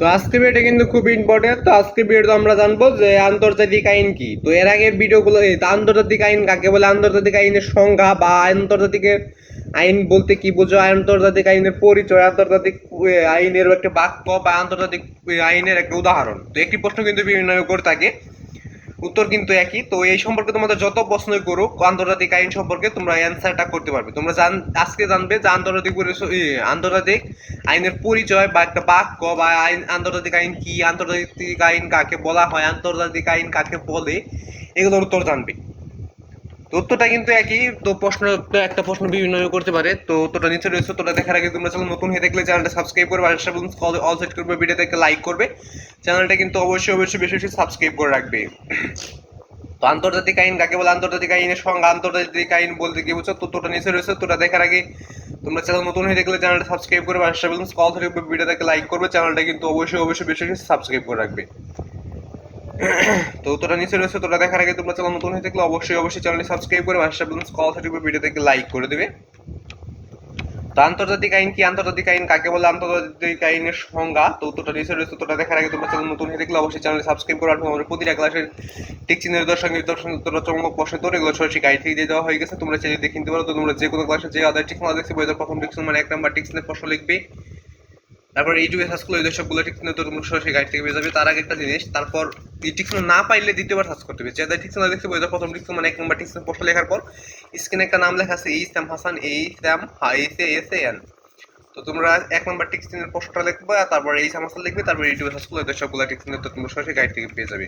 তো আজকে ভিডিওটা কিন্তু খুব ইম্পর্টেন্ট তো আজকে ভিডিওতে আমরা জানব যে আন্তর্জাতিক আইন কি। তো এর আগের ভিডিওগুলো আন্তর্জাতিক আইন কাকে বলে? আন্তর্জাতিক আইনের সংজ্ঞা বা আন্তর্জাতিক আইন বলতে কি বোঝো? আন্তর্জাতিক আইনের পরিচয়, আন্তর্জাতিক আইনের একটা বাক্য বা আন্তর্জাতিক আইনের একটা উদাহরণ। তো একটি প্রশ্ন কিন্তু বিভিন্ন করে থাকে উত্তর কিন্তু একই। তো এই সম্পর্কে তোমাদের যত প্রশ্ন করুক, আন্তর্জাতিক আইন সম্পর্কে তোমরা অ্যান্সারটা করতে পারবে। তোমরা জান, আজকে জানবে যে আন্তর্জাতিক আন্তর্জাতিক আইনের পরিচয় বা একটা বাক্য বা আইন আন্তর্জাতিক আইন কি, আন্তর্জাতিক আইন কাকে বলা হয়, আন্তর্জাতিক আইন কাকে বলে, এগুলোর উত্তর জানবে। তো উত্তরটা কিন্তু একই, তো প্রশ্ন একটা প্রশ্ন বিভিন্ন করতে পারে। তো উত্তরটা নিচে রয়েছে তোটা দেখার আগে তোমরা চ্যানেল নতুন হয়ে দেখলে চ্যানেলটা সাবস্ক্রাইব করবে, আর অল সেট করবে ভিডিওটাকে লাইক করবে। চ্যানেলটা কিন্তু অবশ্যই অবশ্যই বেশি বেশি সাবস্ক্রাইব করে রাখবে। তো আন্তর্জাতিক আইন কাকে বলে? আন্তর্জাতিক আইনের সঙ্গে আন্তর্জাতিক আইন বলতে কি বুঝছ? তো তোটা নিচে রয়েছে তোটা দেখার আগে তোমরা চ্যানেল নতুন হয়ে দেখলে চ্যানেলটা সাবস্ক্রাইব করবে, আর কল থেকে ভিডিওটাকে লাইক করবে চ্যানেলটা কিন্তু অবশ্যই অবশ্যই বেশি বেশি সাবস্ক্রাইব করে রাখবে। তো তোরা নিচে রয়েছে তোরা দেখার আগে তোমরা চ্যানেল নতুন হয়ে থাকলে অবশ্যই অবশ্যই চ্যানেলটি সাবস্ক্রাইব করে ভাষা ব্যালেন্স কল থাকবে ভিডিওটাকে লাইক করে দেবে। তো আন্তর্জাতিক আইন কি? আন্তর্জাতিক আইন কাকে বলে? আন্তর্জাতিক আইনের সংজ্ঞা, তো তোটা নিচে রয়েছে তোটা দেখার আগে তোমরা চ্যানেল নতুন হয়ে থাকলে অবশ্যই চ্যানেল সাবস্ক্রাইব করে রাখবে। আমাদের প্রতিটা ক্লাসের টিক চিহ্নের দর্শন দর্শন তোরা চমক, প্রশ্ন তোর এগুলো সরাসরি গাইড থেকে দিয়ে দেওয়া হয়ে গেছে। তোমরা চাইলে দেখে নিতে পারো। তো তোমরা যে কোনো ক্লাসে যে আদার টিক দেখছি বইয়ের প্রথম টিক মানে এক নাম্বার টিক প্রশ্ন লিখবে। তারপর টুয়ে সার্চ করলে এই সবগুলো চিহ্ন তো, তোমরা সরাসরি গাইড থেকে পেয়ে যাবে। তার আগে একটা জিনিস, তারপর এই টিক না পাইলে দ্বিতীয়বার সার্চ করতে হবে। যে আদার টিক চিহ্ন দেখছি প্রথম টিক মানে এক নম্বর টিক পোস্ট লেখার পর স্ক্রিনে একটা নাম লেখা আছে, এই স্যাম হাসান, এই স্যাম হা এস এ এস এন। তো তোমরা এক নম্বর টিক চিহ্নের প্রশ্নটা লিখবে, তারপর এই সামাসাল লিখবে, তারপর ইউটিউবে সার্চ করলে সবগুলো টিক চিহ্ন তো, তোমরা সরাসরি গাইড থেকে পেয়ে যাবে।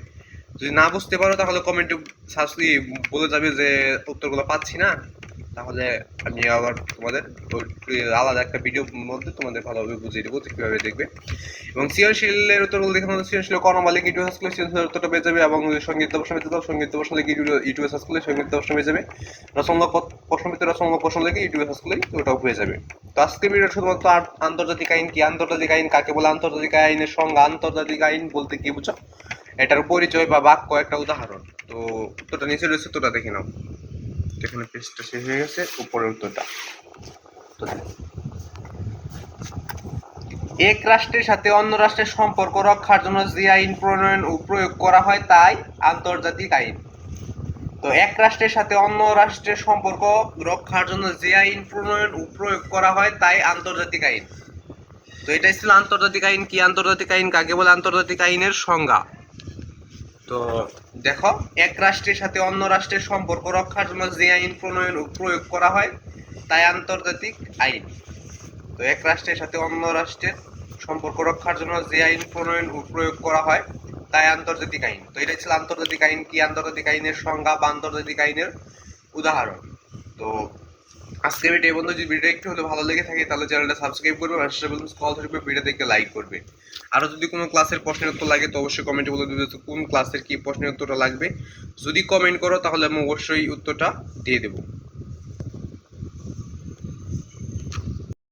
যদি না বুঝতে পারো, তাহলে কমেন্টে সার্চ দিয়ে বলে যাবে যে উত্তরগুলো পাচ্ছি না। তাহলে আমি আবার তোমাদের আলাদা একটা ভিডিও মধ্যে তোমাদের ভালোভাবে বুঝিয়ে দেবো কীভাবে দেখবে। এবং সৃজনশীলের উত্তরগুলো দেখে আমাদের সৃজনশীল কর্ম মালিক ইউটিউবে সার্চ করলে সৃজনশীলের উত্তরটা পেয়ে যাবে এবং সংগীত প্রশ্ন পেতে দাও সংগীত প্রশ্ন লিখে ইউটিউবে সার্চ করলে সংগীত প্রশ্ন পেয়ে যাবে। রচনা প্রশ্ন পেতে রচনা প্রশ্ন লিখে ইউটিউবে সার্চ করলে ওটাও পেয়ে যাবে। তো আজকে ভিডিও শুধুমাত্র আন্তর্জাতিক আইন কি? আন্তর্জাতিক আইন কাকে বলে? আন্তর্জাতিক আইনের সঙ্গে আন্তর্জাতিক আইন বলতে কি বুঝো এটার পরিচয় বা বাক্য একটা উদাহরণ। তো উত্তরটা নিচে রয়েছে তোটা দেখে নাও। এখানে পেজটা শেষ হয়ে গেছে উপরের উত্তরটা। এক রাষ্ট্রের সাথে অন্য রাষ্ট্রের সম্পর্ক রক্ষার জন্য যে আইন প্রণয়ন ও প্রয়োগ করা হয়, তাই আন্তর্জাতিক আইন। তো এক রাষ্ট্রের সাথে অন্য রাষ্ট্রের সম্পর্ক রক্ষার জন্য যে আইন প্রণয়ন ও প্রয়োগ করা হয়, তাই আন্তর্জাতিক আইন। তো এটাই ছিল আন্তর্জাতিক আইন। কি আন্তর্জাতিক আইন? কাকে বলে আন্তর্জাতিক আইনের সংজ্ঞা? তো দেখো, এক রাষ্ট্রের সাথে অন্য রাষ্ট্রের সম্পর্ক রক্ষার জন্য যে আইন প্রণয়ন প্রয়োগ করা হয়, তাই আন্তর্জাতিক আইন। তো এক রাষ্ট্রের সাথে অন্য রাষ্ট্রের সম্পর্ক রক্ষার জন্য যে আইন প্রণয়ন প্রয়োগ করা হয়, তাই আন্তর্জাতিক আইন। তো এটাই ছিল আন্তর্জাতিক আইন কি? আন্তর্জাতিক আইনের সংজ্ঞা বা আন্তর্জাতিক আইনের উদাহরণ। তো আজকে ভিডিও এই বন্ধু যদি ভিডিও একটু হলে ভালো লেগে থাকে, তাহলে চ্যানেলটা সাবস্ক্রাইব করবে আর সেটা বলুন কল ধরবে ভিডিও দেখে লাইক করবে। আরও যদি কোনো ক্লাসের প্রশ্নের উত্তর লাগে, তো অবশ্যই কমেন্টে বলে দেবে কোন ক্লাসের কি প্রশ্নের উত্তরটা লাগবে। যদি কমেন্ট করো, তাহলে আমি অবশ্যই উত্তরটা দিয়ে দেবো।